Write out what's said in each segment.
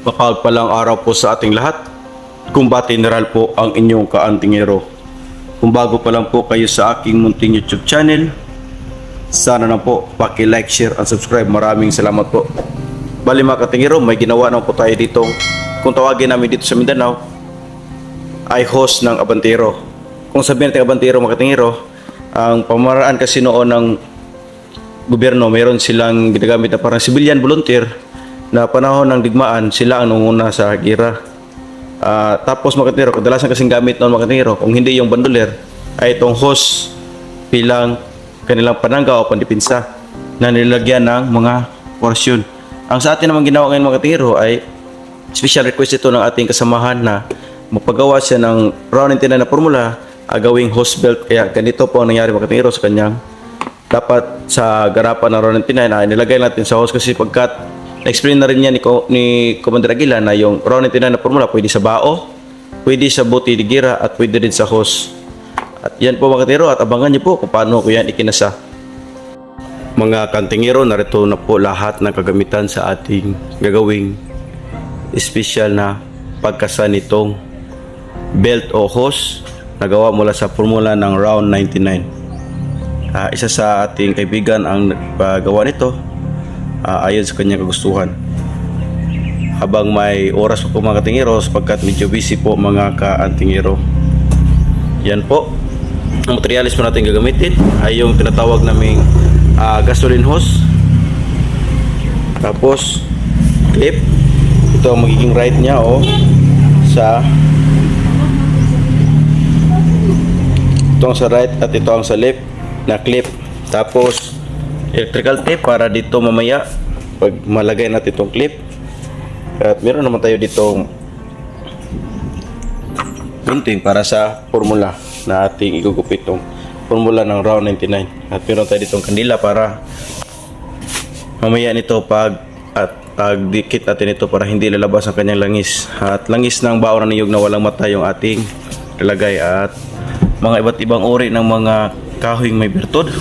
Mapagpalang araw po sa ating lahat. Kumbati General po ang inyong kaantingero. Kung bago pa lang po kayo sa aking munting YouTube channel, sana na po paki-like, share, and subscribe. Maraming salamat po. Bali mga katingero, may ginawa na po tayo dito. Kung tawagin namin dito sa Mindanao, ay host ng Abantero. Kung sabihin natin Abantero mga katingero, ang pamaraan kasi noon ng gobyerno, mayroon silang ginagamit na parang civilian volunteer na panahon ng digmaan, sila ang nunguna sa gira. Ah, tapos mga katingero, kadalasan kasing gamit noon mga katingero, kung hindi yung bandoler, ay itong host bilang kanilang panangga o pandipinsa na nilagyan ng mga porasyon. Ang sa atin naman ginawa ngayon mga katingero ay special request ito ng ating kasamahan na magpagawa siya ng round and na formula agawing host belt kaya ganito po ang nangyari mga katingero sa kanyang dapat sa garapan ng round and ay nilagay natin sa host kasi pagkat na-explain na rin niya ni, ni Commander Aguila na yung and na formula pwede sa bao pwede sa buti de gira at pwede din sa host at yan po mga katingero at abangan niyo po kung paano ko yan ikinasa. Mga kantingero, narito na po lahat ng kagamitan sa ating gagawing special na pagkasa nitong belt o hose na gawa mula sa formula ng round 99. Ah, isa sa ating kaibigan ang nagpagawa nito ah, ayon sa kanyang kagustuhan. Habang may oras pa po mga katingero sapagkat medyo busy po mga kaantingero. Yan po. Ang materialis po natin gagamitin ay yung tinatawag naming ah, gasoline hose. Tapos clip. Ito ang magiging right niya o sa ito ang sa right at ito ang sa left na clip. Tapos electrical tape para dito mamaya pag malagay natin itong clip. At meron naman tayo ditong gunting para sa formula na ating igugupit itong formula ng round 99 at meron tayo ditong kandila para mamaya nito pag at pagdikit natin ito para hindi lalabas ang kanyang langis. At langis ng baon ng niyog na walang mata yung ating lalagay at mga iba't ibang uri ng mga kahoyng may bertod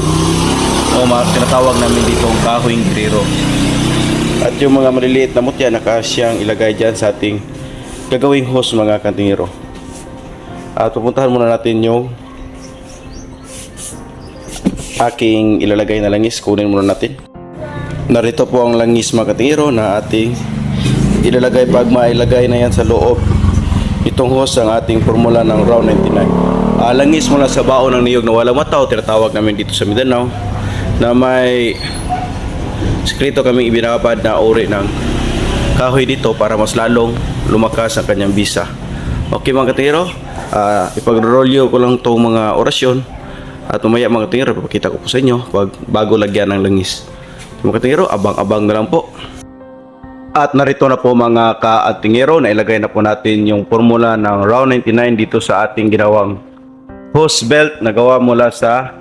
o mga tinatawag namin ditong kahoyng grero at yung mga maliliit na mutya na kasyang ilagay dyan sa ating gagawing hose mga kantingero at pupuntahan muna natin yung aking ilalagay na langis. Kunin muna natin. Narito po ang langis mga katingero na ating ilalagay pag mailagay na yan sa loob. Itong hose ang ating formula ng round 99. Ah, langis mula sa baon ng niyog na walang mata o tinatawag namin dito sa Mindanao na may sekreto kaming ibinabad na uri ng kahoy dito para mas lalong lumakas ang kanyang bisa. Okay mga katingero, uh, ipag-rolyo ko lang itong mga orasyon at umaya mga katingero, papakita ko po sa inyo pag bago lagyan ng langis. Mga katingero, abang-abang na lang po. At narito na po mga ka-atingero na ilagay na po natin yung formula ng round 99 dito sa ating ginawang hose belt na gawa mula sa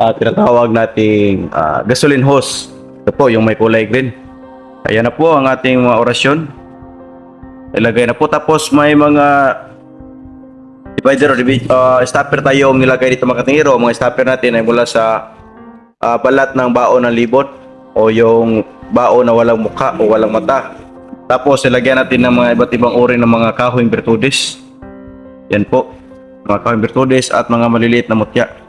uh, tinatawag nating ah, gasoline hose. Ito po yung may kulay green. Ayan na po ang ating mga orasyon. Ilagay na po tapos may mga divider or uh, stopper tayong nilagay dito mga katingero. Ang Mga stopper natin ay mula sa ah, balat ng baon ng libot o yung baon na walang mukha o walang mata. Tapos ilagyan natin ng mga iba't ibang uri ng mga kahoyng virtudes. Yan po. Mga kahoyng virtudes at mga maliliit na mutya.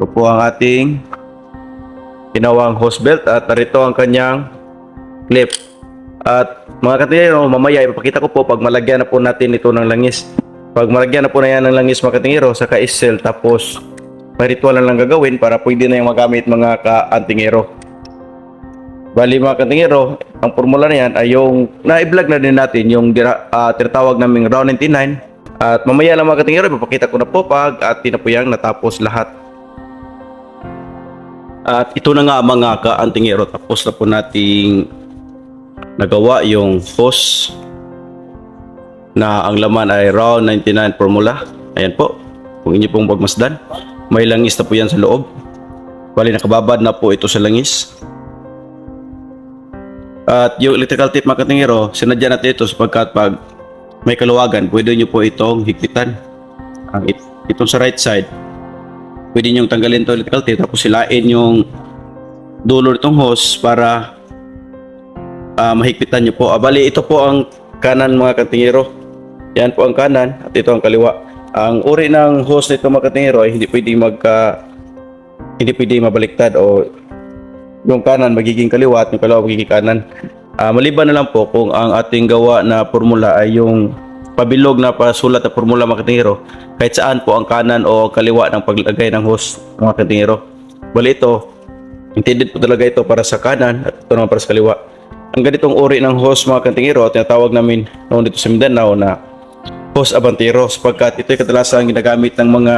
Ito po ang ating ginawang hose belt at narito ang kanyang clip. At mga katingero, mamaya ipapakita ko po pag malagyan na po natin ito ng langis. Pag malagyan na po na yan ng langis mga katingero, saka isel tapos may ritual na lang gagawin para pwede na yung magamit mga ka-antingero. Bali mga katingero, ang formula na yan ay yung na-vlog na din natin yung ah, tinatawag naming round 99. At mamaya lang mga katingero, ipapakita ko na po pag at tinapuyang natapos lahat. At ito na nga mga ka-antingero, tapos na po nating nagawa yung hose na ang laman ay round 99 formula. Ayan po, kung inyo pong pagmasdan. May langis na po yan sa loob. Bali nakababad na po ito sa langis. At yung electrical tape mga katingero, sinadya natin ito sapagkat pag may kaluwagan, pwede nyo po itong higpitan. Ang it- itong sa right side, pwede nyo tanggalin electrical tape tapos silain yung dulo nitong hose para ah, mahigpitan nyo po. Ah, bali, ito po ang kanan mga katingero. Yan po ang kanan at ito ang kaliwa. Ang uri ng hose nito mga katingero ay hindi pwedeng magka hindi pwedeng mabaliktad o yung kanan magiging kaliwa at yung kaliwa magiging kanan. Ah, maliban na lang po kung ang ating gawa na formula ay yung pabilog na pasulat na formula mga katingero kahit saan po ang kanan o kaliwa ng paglagay ng hose mga katingero. Bali ito, intended po talaga ito para sa kanan at ito naman para sa kaliwa. Ang ganitong uri ng hose mga katingero tinatawag namin noon dito sa Mindanao na hose abantero sapagkat ito ay kadalasan ginagamit ng mga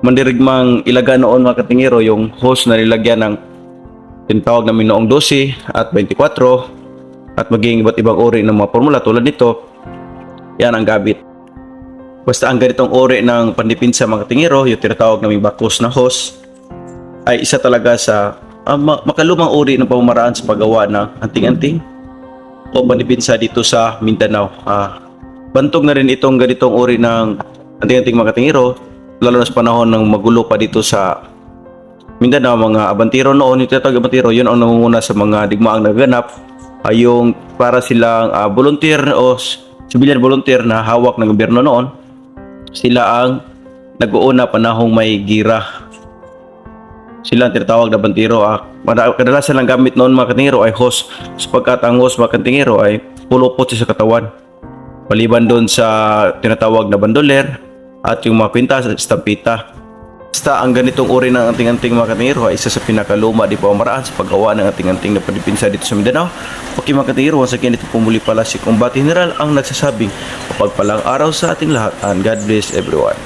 mandirigmang ilaga noon mga katingero yung hose na nilagyan ng tinatawag namin noong 12 at 24 at maging iba't ibang uri ng mga formula tulad nito yan ang gabit. Basta ang ganitong uri ng pandipinsa mga katingero yung tinatawag namin bakos na hose ay isa talaga sa ma- makalumang uri ng pamamaraan sa paggawa ng anting-anting o pandipinsa dito sa Mindanao. Ah, bantog na rin itong ganitong uri ng anting-anting mga katingero lalo na sa panahon ng magulo pa dito sa Mindanao, mga abantiro noon, yung tinatawag abantiro, yun ang nangunguna sa mga digmaang naganap ay yung para silang ah, volunteer o civilian volunteer na hawak ng gobyerno noon. Sila ang nag-uuna panahong may gira. Sila ang tinatawag na bantiro. Ah, kadalasan lang gamit noon mga katingero ay hose sapagkat ang hose mga katingero ay pulupot sa katawan. Maliban doon sa tinatawag na bandoler at yung mga kwintas at estampita. Basta ang ganitong uri ng anting-anting mga katingero ay isa sa pinakaluma di pamamaraan sa paggawa ng anting-anting na panipinsa dito sa Mindanao. Okay mga katingero, once again ito po muli pala si Combat General ang nagsasabing mapagpalang araw sa ating lahat and God bless everyone.